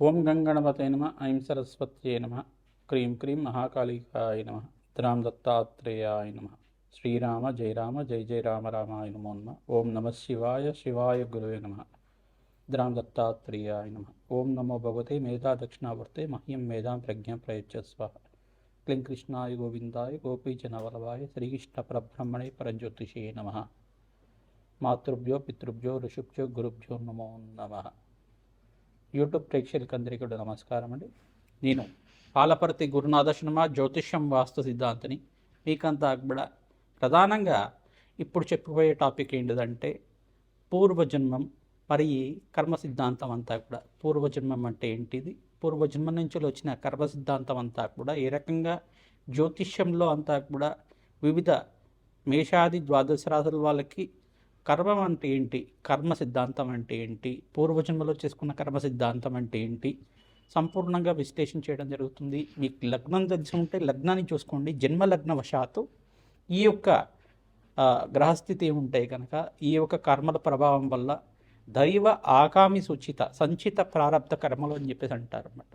ఓం గంగణపతయ నమ ఐం సరస్వత్యే నమ క్రీం క్రీం మహాకాళికాయ నమ రాం దత్తాత్రేయాయ నమ శ్రీరామ జయ రామ జయ జయ రామ రామాయ నమో నమ ఓం నమ శివాయ శివాయ గురువే నమ ద్రాం దత్తాత్రేయాయ నమ ఓం నమో భగవతే మేధా దక్షిణావర్తే మహ్యం మేధాం ప్రజ్ఞ ప్రయచ్చస్వ. క్లీం కృష్ణాయ గోవిందాయ గోపీజనవల్లభాయ శ్రీకృష్ణ పరబ్రహ్మణే పరజ్యోతిషే నమ మాతృభ్యో పితృభ్యో ఋషుభ్యో గురుభ్యో నమో నమ. యూట్యూబ్ ప్రేక్షకులకు కూడా నమస్కారం అండి. నేను పాలపర్తి గురునాథ శర్మ జ్యోతిష్యం వాస్తు సిద్ధాంతిని మీకంతా కూడా ప్రధానంగా ఇప్పుడు చెప్పిపోయే టాపిక్ ఏంటిదంటే పూర్వజన్మం మరి కర్మ సిద్ధాంతం అంతా కూడా. పూర్వజన్మం అంటే ఏంటిది? పూర్వజన్మ నుంచి వచ్చిన కర్మ సిద్ధాంతం అంతా కూడా ఏ రకంగా జ్యోతిష్యంలో అంతా కూడా వివిధ మేషాది ద్వాదశ రాశుల వాళ్ళకి కర్మం అంటే ఏంటి? కర్మ సిద్ధాంతం అంటే ఏంటి? పూర్వజన్మలో చేసుకున్న కర్మ సిద్ధాంతం అంటే ఏంటి? సంపూర్ణంగా విశ్లేషణ చేయడం జరుగుతుంది. మీకు లగ్నం తెలిసి ఉంటే లగ్నాన్ని చూసుకోండి. జన్మ లగ్న వశాత్తు ఈ యొక్క గ్రహస్థితి ఉంటాయి కనుక ఈ యొక్క కర్మల ప్రభావం వల్ల దైవ ఆగామి సూచిత సంచిత ప్రారంభ కర్మలు అని చెప్పేసి అంటారు అనమాట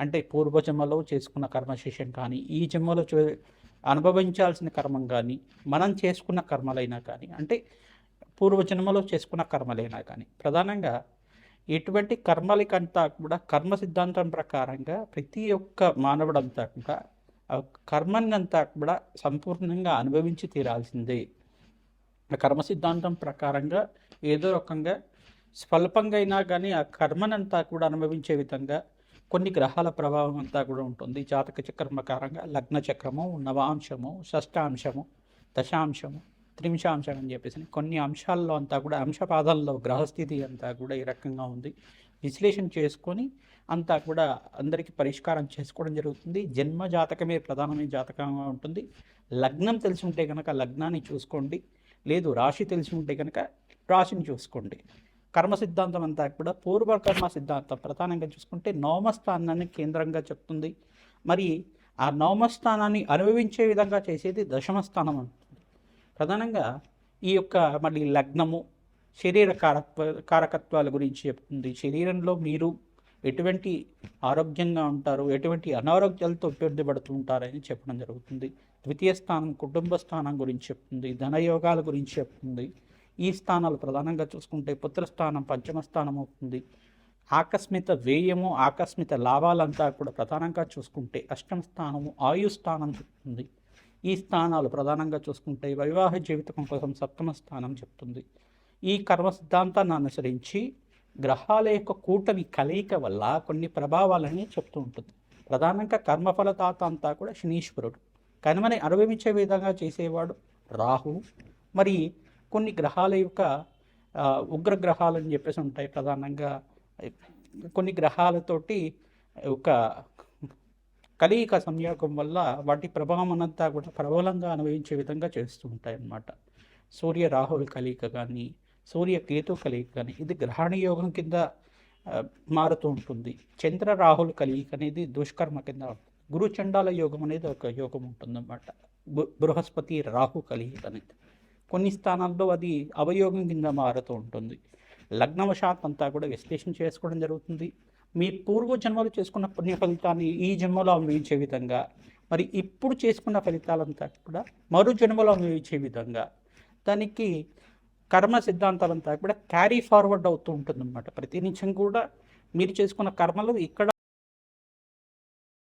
అంటే పూర్వజన్మలో చేసుకున్న కర్మశేషం కానీ ఈ జన్మలో చూ అనుభవించాల్సిన కర్మం కానీ మనం చేసుకున్న కర్మలైనా కానీ అంటే పూర్వజన్మలో చేసుకున్న కర్మలైనా కానీ. ప్రధానంగా ఎటువంటి కర్మలకంతా కూడా కర్మ సిద్ధాంతం ప్రకారంగా ప్రతి ఒక్క మానవుడంతా కూడా ఆ కర్మనంతా కూడా సంపూర్ణంగా అనుభవించి తీరాల్సిందే. ఆ కర్మ సిద్ధాంతం ప్రకారంగా ఏదో రకంగా స్వల్పంగా అయినా కానీ ఆ కర్మనంతా కూడా అనుభవించే విధంగా కొన్ని గ్రహాల ప్రభావం అంతా కూడా ఉంటుంది. జాతక చక్రం ప్రకారంగా లగ్న చక్రము నవాంశము షష్టాంశము దశాంశము త్రింశాంశం అని చెప్పేసి కొన్ని అంశాల్లో అంతా కూడా అంశపాదాల్లో గ్రహస్థితి అంతా కూడా ఈ రకంగా ఉంది. విశ్లేషణ చేసుకొని అంతా కూడా అందరికీ పరిష్కారం చేసుకోవడం జరుగుతుంది. జన్మ జాతకమే ప్రధానమైన జాతకంగా ఉంటుంది. లగ్నం తెలిసి ఉంటే కనుక లగ్నాన్ని చూసుకోండి. లేదు రాశి తెలిసి ఉంటే కనుక రాశిని చూసుకోండి. కర్మ సిద్ధాంతం అంతా కూడా పూర్వ కర్మ సిద్ధాంతం ప్రధానంగా చూసుకుంటే నవమస్థానాన్ని కేంద్రంగా చెప్తుంది. మరి ఆ నవమస్థానాన్ని అనుభవించే విధంగా చేసేది దశమస్థానం అంటుంది ప్రధానంగా ఈ యొక్క మళ్ళీ లగ్నము శరీర కారత్వ కారకత్వాల గురించి చెప్తుంది. శరీరంలో మీరు ఎటువంటి ఆరోగ్యంగా ఉంటారు ఎటువంటి అనారోగ్యాలతో ఇబ్బంది పడుతూ ఉంటారని చెప్పడం జరుగుతుంది. ద్వితీయ స్థానం కుటుంబ స్థానం గురించి చెప్తుంది ధనయోగాల గురించి చెప్తుంది. ఈ స్థానాలు ప్రధానంగా చూసుకుంటే పుత్రస్థానం పంచమ స్థానం అవుతుంది. ఆకస్మిక వ్యయము ఆకస్మిక లాభాలంతా కూడా ప్రధానంగా చూసుకుంటే అష్టమ స్థానము ఆయు స్థానం చెప్తుంది. ఈ స్థానాలు ప్రధానంగా చూసుకుంటే వివాహ జీవితం కోసం సప్తమ స్థానం చెప్తుంది. ఈ కర్మ సిద్ధాంతాన్ని అనుసరించి గ్రహాల యొక్క కూటమి కలయిక వల్ల కొన్ని ప్రభావాలని చెప్తూ ఉంటుంది. ప్రధానంగా కర్మఫలదాత అంతా కూడా శనీశ్వరుడు. కర్మని అనుభవించే విధంగా చేసేవాడు రాహు. మరి కొన్ని గ్రహాల యొక్క ఆ, ఉగ్ర గ్రహాలు అని చెప్పేసి ఉంటాయి ప్రధానంగా. కొన్ని గ్రహాలతోటి ఒక కలయిక సంయోగం వల్ల వాటి ప్రభావం అంతా కూడా ప్రబలంగా అనుభవించే విధంగా చేస్తూ ఉంటాయి అన్నమాట సూర్య రాహుల్ కలయిక కానీ సూర్య కేతు కలయిక కానీ ఇది గ్రహణ యోగం కింద మారుతూ ఉంటుంది. చంద్ర రాహుల్ కలయిక అనేది దుష్కర్మ కింద ఉంటుంది గురు చండాల యోగం అనేది ఒక యోగం ఉంటుందన్నమాట. బృహస్పతి రాహు కలయిక అనేది. కొన్ని స్థానాల్లో అది అవయోగం కింద మారుతూ ఉంటుంది. లగ్నవశాత్ అంతా కూడా విశ్లేషణ చేసుకోవడం జరుగుతుంది. మీ పూర్వ జన్మలు చేసుకున్న పుణ్య ఫలితాన్ని ఈ జన్మలో అనుభవించే విధంగా మరి ఇప్పుడు చేసుకున్న ఫలితాలంతా కూడా మరో జన్మలో అనుభవించే విధంగా దానికి కర్మ సిద్ధాంతాలంతా కూడా క్యారీ ఫార్వర్డ్ అవుతూ ఉంటుందన్నమాట. ప్రతి నిమిషం కూడా మీరు చేసుకున్న కర్మలు ఇక్కడ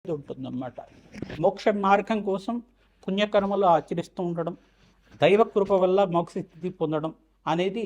ఉంటుందన్నమాట. మోక్ష మార్గం కోసం పుణ్యకర్మలు ఆచరిస్తూ ఉండడం దైవ కృప వల్ల మోక్ష స్థితి పొందడం అనేది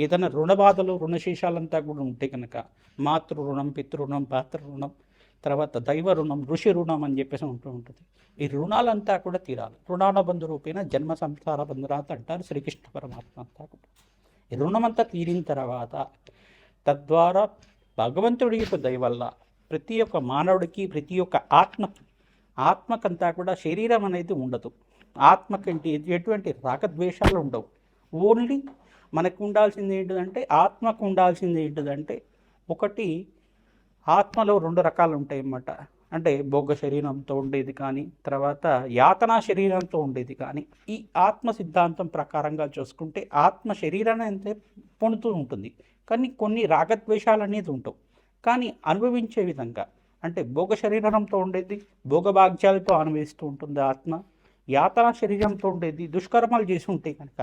ఏదైనా రుణ బాధలు రుణశేషాలంతా కూడా ఉంటే కనుక మాతృ రుణం పితృ పాత్ర రుణం తర్వాత దైవ రుణం ఋషి రుణం అని చెప్పేసి ఉంటూ ఉంటుంది. ఈ రుణాలంతా కూడా తీరాలి. రుణాల బంధు రూపేణ జన్మ సంసార బంధురాత అంటారు శ్రీకృష్ణ పరమాత్మ అంతా కూడా. ఈ రుణమంతా తీరిన తర్వాత తద్వారా భగవంతుడి యొక్క దయవల్ల ప్రతి ఒక్క మానవుడికి ప్రతి ఒక్క ఆత్మ ఆత్మకంతా కూడా శరీరం అనేది ఉండదు. ఆత్మకంటే ఎటువంటి రాగద్వేషాలు ఉండవు. ఓన్లీ మనకు ఉండాల్సింది ఏంటిదంటే ఆత్మకు ఉండాల్సింది ఏంటిదంటే ఒకటి ఆత్మలో రెండు రకాలు ఉంటాయి అన్నమాట అంటే భోగ శరీరంతో ఉండేది కానీ తర్వాత యాతనా శరీరంతో ఉండేది కానీ ఈ ఆత్మ సిద్ధాంతం ప్రకారంగా చూసుకుంటే ఆత్మ శరీరాన్ని అంతే పొందుతూ ఉంటుంది. కానీ కొన్ని రాగద్వేషాలు అనేది ఉంటావు కానీ అనుభవించే విధంగా అంటే భోగ శరీరంతో ఉండేది భోగభాగ్యాలతో అనుభవిస్తూ ఉంటుంది ఆత్మ యాతన శరీరంతో ఉండేది దుష్కర్మాలు చేసి ఉంటే కనుక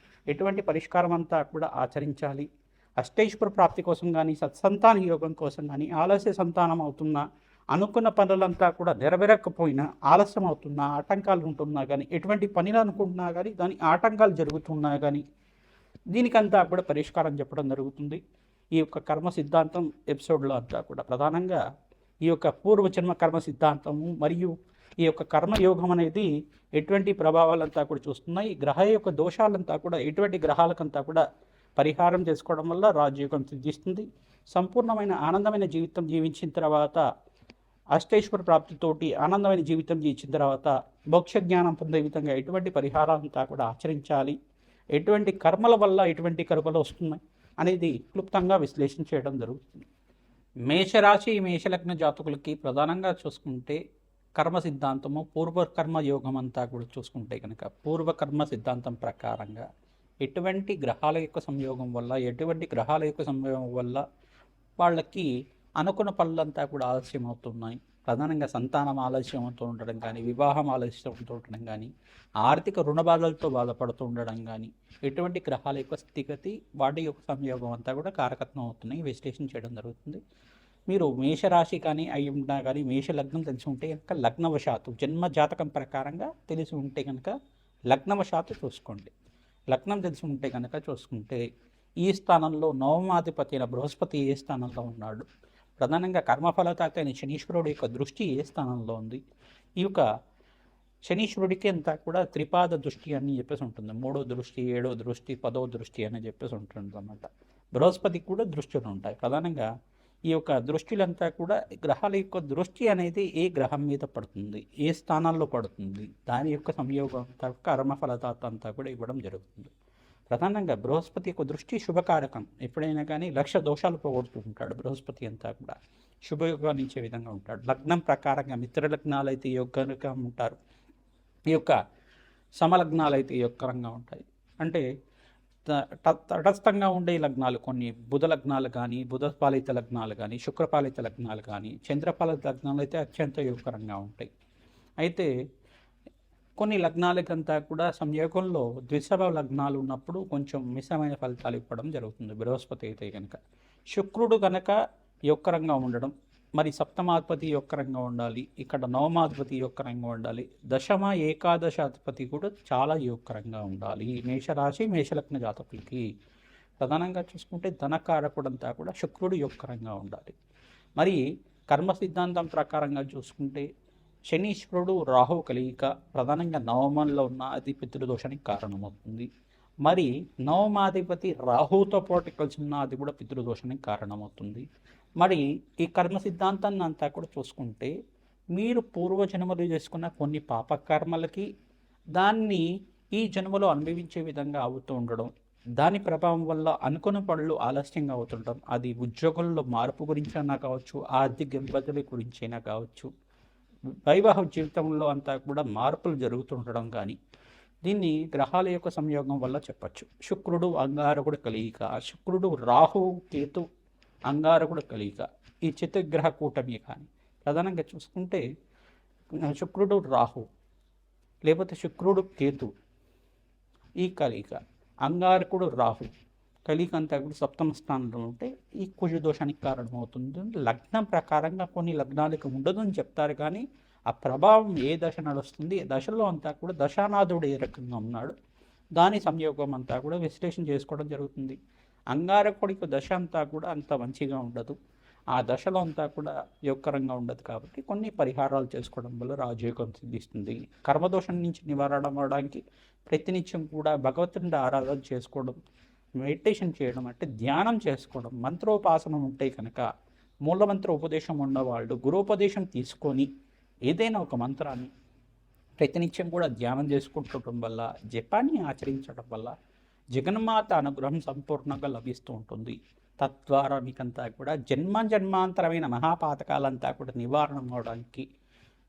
ఎటువంటి పరిష్కారం అంతా కూడా ఆచరించాలి. అష్టేశ్వర ప్రాప్తి కోసం కానీ సత్సంతాన యోగం కోసం కానీ ఆలస్య సంతానం అవుతున్నా అనుకున్న పనులంతా కూడా నెరవేరకపోయినా ఆలస్యం అవుతున్నా ఆటంకాలు ఉంటున్నా కానీ ఎటువంటి పనులు అనుకుంటున్నా కానీ దాని ఆటంకాలు జరుగుతున్నా కానీ దీనికంతా కూడా పరిష్కారం చెప్పడం జరుగుతుంది. ఈ యొక్క కర్మ సిద్ధాంతం ఎపిసోడ్లో అంతా కూడా ప్రధానంగా ఈ యొక్క పూర్వజన్మ కర్మ సిద్ధాంతము మరియు ఈ యొక్క కర్మయోగం అనేది ఎటువంటి ప్రభావాలంతా కూడా చూస్తున్నాయి. ఈ గ్రహ యొక్క దోషాలంతా కూడా ఎటువంటి గ్రహాలకంతా కూడా పరిహారం చేసుకోవడం వల్ల రాజయోగం సిద్ధిస్తుంది. సంపూర్ణమైన ఆనందమైన జీవితం జీవించిన తర్వాత అష్టేశ్వర ప్రాప్తితోటి ఆనందమైన జీవితం జీవించిన తర్వాత మోక్ష జ్ఞానం పొందే విధంగా ఎటువంటి పరిహారాలంతా కూడా ఆచరించాలి. ఎటువంటి కర్మల వల్ల ఎటువంటి కర్మలు వస్తున్నాయి అనేది క్లుప్తంగా విశ్లేషణ చేయడం జరుగుతుంది. మేషరాశి మేషలగ్న జాతకులకి ప్రధానంగా చూసుకుంటే కర్మ సిద్ధాంతము పూర్వకర్మ యోగం అంతా కూడా చూసుకుంటే కనుక పూర్వకర్మ సిద్ధాంతం ప్రకారంగా ఎటువంటి గ్రహాల యొక్క సంయోగం వల్ల ఎటువంటి గ్రహాల యొక్క సంయోగం వల్ల వాళ్ళకి అనుకున్న పనులంతా కూడా ఆలస్యం అవుతున్నాయి. ప్రధానంగా సంతానం ఆలస్యం అవుతూ ఉండడం కానీ వివాహం ఆలస్యం అవుతూ ఉండడం కానీ ఆర్థిక రుణ బాధలతో బాధపడుతూ ఉండడం కానీ ఎటువంటి గ్రహాల యొక్క స్థితిగతి వాటి యొక్క సంయోగం అంతా కూడా కారకత్వం అవుతున్నాయి. విశ్లేషణ చేయడం జరుగుతుంది. మీరు మేషరాశి కానీ అయి ఉన్నా కానీ మేష లగ్నం తెలిసి ఉంటే కనుక లగ్నవశాత్తు జన్మ జాతకం ప్రకారంగా తెలిసి ఉంటే కనుక లగ్నవశాత్తు చూసుకోండి. లగ్నం తెలిసి ఉంటే కనుక చూసుకుంటే ఈ స్థానంలో నవమాధిపతి అయిన బృహస్పతి ఏ స్థానంలో ఉన్నాడు? ప్రధానంగా కర్మఫలతాత అయిన శనీశ్వరుడు యొక్క దృష్టి ఏ స్థానంలో ఉంది? ఈ యొక్క శనీశ్వరుడికి అంతా కూడా త్రిపాద దృష్టి అని చెప్పేసి ఉంటుంది. మూడో దృష్టి ఏడో దృష్టి పదో దృష్టి అని చెప్పేసి ఉంటుంది అన్నమాట. బృహస్పతికి కూడా దృష్టిలు ఉంటాయి. ప్రధానంగా ఈ యొక్క దృష్టిలంతా కూడా గ్రహాల యొక్క దృష్టి అనేది ఏ గ్రహం మీద పడుతుంది ఏ స్థానాల్లో పడుతుంది దాని యొక్క సంయోగం అంతా కర్మ ఫలదాత అంతా కూడా ఇవ్వడం జరుగుతుంది. ప్రధానంగా బృహస్పతి యొక్క దృష్టి శుభకారకం. ఎప్పుడైనా కానీ లక్ష దోషాలు పోగొడుతూ ఉంటాడు బృహస్పతి అంతా కూడా. శుభయోగించే ఇచ్చే విధంగా ఉంటాడు. లగ్నం ప్రకారంగా మిత్ర లగ్నాలు అయితే యోగంగా ఉంటారు. ఈ యొక్క సమలగ్నాలు అయితే యోగకరంగా ఉంటాయి. అంటే తటస్థంగా ఉండే లగ్నాలు కొన్ని బుధ లగ్నాలు కానీ బుధ పాలిత లగ్నాలు కానీ శుక్రపాలిత లగ్నాలు కానీ చంద్రపాలిత లగ్నాలు అయితే అత్యంత యోగకరంగా ఉంటాయి. అయితే కొన్ని లగ్నాలకంతా కూడా సంయోగంలో ద్విశభ లగ్నాలు ఉన్నప్పుడు కొంచెం మిశ్రమైన ఫలితాలు ఇవ్వడం జరుగుతుంది. బృహస్పతి అయితే కనుక శుక్రుడు కనుక యోగకరంగా ఉండడం మరి సప్తమాధిపతి యొక్కరంగా ఉండాలి ఇక్కడ నవమాధిపతి యొక్కరంగా ఉండాలి దశమ ఏకాదశాధిపతి కూడా చాలా యొక్కరంగా ఉండాలి. మేషరాశి మేషలగ్న జాతకులకి ప్రధానంగా చూసుకుంటే ధనకారకుడంతా కూడా శుక్రుడు యొక్కరంగా ఉండాలి. మరి కర్మ సిద్ధాంతం ప్రకారంగా చూసుకుంటే శనీశ్వరుడు రాహువు కలిగిక ప్రధానంగా నవమంలో ఉన్న అది పితృదోషానికి కారణమవుతుంది. మరి నవమాధిపతి రాహుతో పాటు కలిసి ఉన్న అది కూడా పితృదోషానికి కారణమవుతుంది. మరి ఈ కర్మ సిద్ధాంతాన్ని అంతా కూడా చూసుకుంటే మీరు పూర్వజన్మలు చేసుకున్న కొన్ని పాపకర్మలకి దాన్ని ఈ జన్మలో అనుభవించే విధంగా అవుతూ ఉండడం దాని ప్రభావం వల్ల అనుకున్న పనులు ఆలస్యంగా అవుతుండడం అది ఉద్యోగంలో మార్పు గురించి అయినా కావచ్చు ఆర్థిక ఇబ్బందుల గురించి అయినా కావచ్చు వైవాహిక జీవితంలో అంతా కూడా మార్పులు జరుగుతుండడం కానీ దీన్ని గ్రహాల యొక్క సంయోగం వల్ల చెప్పచ్చు. శుక్రుడు అంగారకుడు కలియిక శుక్రుడు రాహు కేతు అంగారకుడు కలియిక ఈ చతుగ్రహ కూటమి కానీ ప్రధానంగా చూసుకుంటే శుక్రుడు రాహు లేకపోతే శుక్రుడు కేతు ఈ కలియిక అంగారకుడు రాహు కలికి అంతా కూడా సప్తమ స్థానంలో ఉంటే ఈ కుజ దోషానికి కారణమవుతుంది. లగ్నం ప్రకారంగా కొన్ని లగ్నాలకు ఉండదు అని చెప్తారు కానీ ఆ ప్రభావం ఏ దశ నడుస్తుంది? దశలో అంతా కూడా దశానాథుడు ఏ రకంగా ఉన్నాడు? దాని సంయోగం అంతా కూడా విశ్లేషణ చేసుకోవడం జరుగుతుంది. అంగారకుడికి దశ అంతా కూడా అంత మంచిగా ఉండదు. ఆ దశలో అంతా కూడా యోగకరంగా ఉండదు కాబట్టి కొన్ని పరిహారాలు చేసుకోవడం వల్ల రాజయోగం సిద్ధిస్తుంది. కర్మదోషం నుంచి నివారణ అవడానికి ప్రతినిత్యం కూడా భగవంతుని ఆరాధన చేసుకోవడం మెడిటేషన్ చేయడం అంటే ధ్యానం చేసుకోవడం మంత్రోపాసనం ఉంటే కనుక మూలమంత్ర ఉపదేశం ఉన్నవాళ్ళు గురోపదేశం తీసుకొని ఏదైనా ఒక మంత్రాన్ని ప్రతినిత్యం కూడా ధ్యానం చేసుకుంటుండటం వల్ల జపాన్ని ఆచరించడం వల్ల జగన్మాత అనుగ్రహం సంపూర్ణంగా లభిస్తూ ఉంటుంది. తద్వారా మీకంతా కూడా జన్మ జన్మాంతరమైన మహాపాతకాలంతా కూడా నివారణ అవడానికి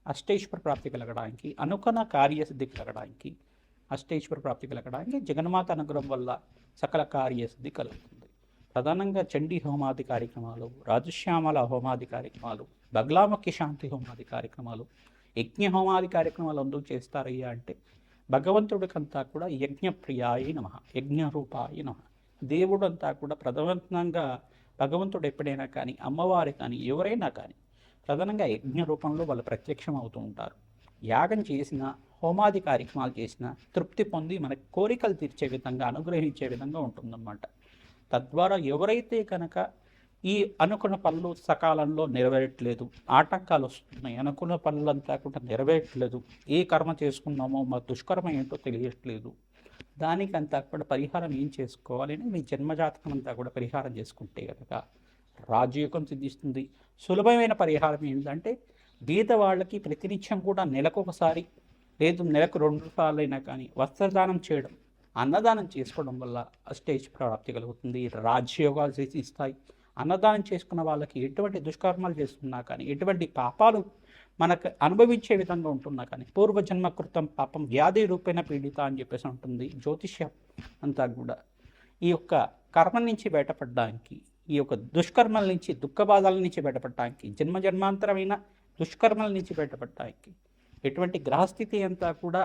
అష్టేశ్వర ప్రాప్తి కలగడానికి అనుకున్న కార్యసిద్ధి కలగడానికి అష్టేశ్వర ప్రాప్తి కలగడానికి జగన్మాత అనుగ్రహం వల్ల సకల కార్యసిద్ధి కలుగుతుంది. ప్రధానంగా చండీ హోమాది కార్యక్రమాలు రాజశ్యామల హోమాది కార్యక్రమాలు బగ్లాముఖి శాంతి హోమాది కార్యక్రమాలు యజ్ఞ హోమాది కార్యక్రమాలు అందుకు చేస్తారయ్యా అంటే భగవంతుడికంతా కూడా యజ్ఞప్రియాయ నమ యజ్ఞరూపాయ నమ. దేవుడు అంతా కూడా ప్రధానంగా భగవంతుడు ఎప్పుడైనా కానీ అమ్మవారి కానీ ఎవరైనా కానీ ప్రధానంగా యజ్ఞ రూపంలో వాళ్ళు ప్రత్యక్షం అవుతూ ఉంటారు. యాగం చేసిన హోమాది కార్యక్రమాలు చేసిన తృప్తి పొంది మన కోరికలు తీర్చే విధంగా అనుగ్రహించే విధంగా ఉంటుందన్నమాట. తద్వారా ఎవరైతే కనుక ఈ అనుకున్న పనులు సకాలంలో నెరవేరట్లేదు. ఆటంకాలు వస్తున్నాయి. అనుకున్న పనులంతా కూడా నెరవేరట్లేదు. ఏ కర్మ చేసుకున్నామో మా దుష్కర్మ ఏంటో తెలియట్లేదు. దానికంతా కూడా పరిహారం ఏం చేసుకోవాలని మీ జన్మజాతకం అంతా కూడా పరిహారం చేసుకుంటే కనుక రాజయోగం సిద్ధిస్తుంది. సులభమైన పరిహారం ఏంటంటే గీత వాళ్ళకి ప్రతినిత్యం కూడా నెలకొకసారి లేదు నెలకు రెండు సార్లైనా కానీ వస్త్రదానం చేయడం అన్నదానం చేసుకోవడం వల్ల స్టేజ్ ప్రాప్తి కలుగుతుంది. రాజయోగాలు చేసి ఇస్తాయి. అన్నదానం చేసుకున్న వాళ్ళకి ఎటువంటి దుష్కర్మాలు చేస్తున్నా కానీ ఎటువంటి పాపాలు మనకు అనుభవించే విధంగా ఉంటున్నా కానీ పూర్వజన్మ కృతం పాపం వ్యాధి రూపేణ పీడిత అని చెప్పేసి ఉంటుంది జ్యోతిష్యం అంతా కూడా. ఈ యొక్క కర్మ నుంచి బయటపడడానికి ఈ యొక్క దుష్కర్మల నుంచి దుఃఖ బాధల నుంచి బయటపడడానికి జన్మ జన్మాంతరమైన దుష్కర్మల నుంచి బయటపడడానికి ఎటువంటి గ్రహస్థితి అంతా కూడా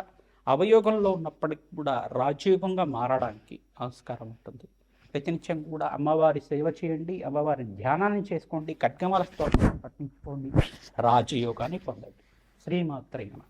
అవయోగంలో ఉన్నప్పటికీ కూడా రాజయోగంగా మారడానికి ఆస్కారం ఉంటుంది. ప్రతినిత్యం కూడా అమ్మవారి సేవ చేయండి అమ్మవారి ధ్యానాన్ని చేసుకోండి ఖడ్గమల స్తోత్రం పట్టించుకోండి రాజయోగాన్ని పొందండి. శ్రీమాత్రేన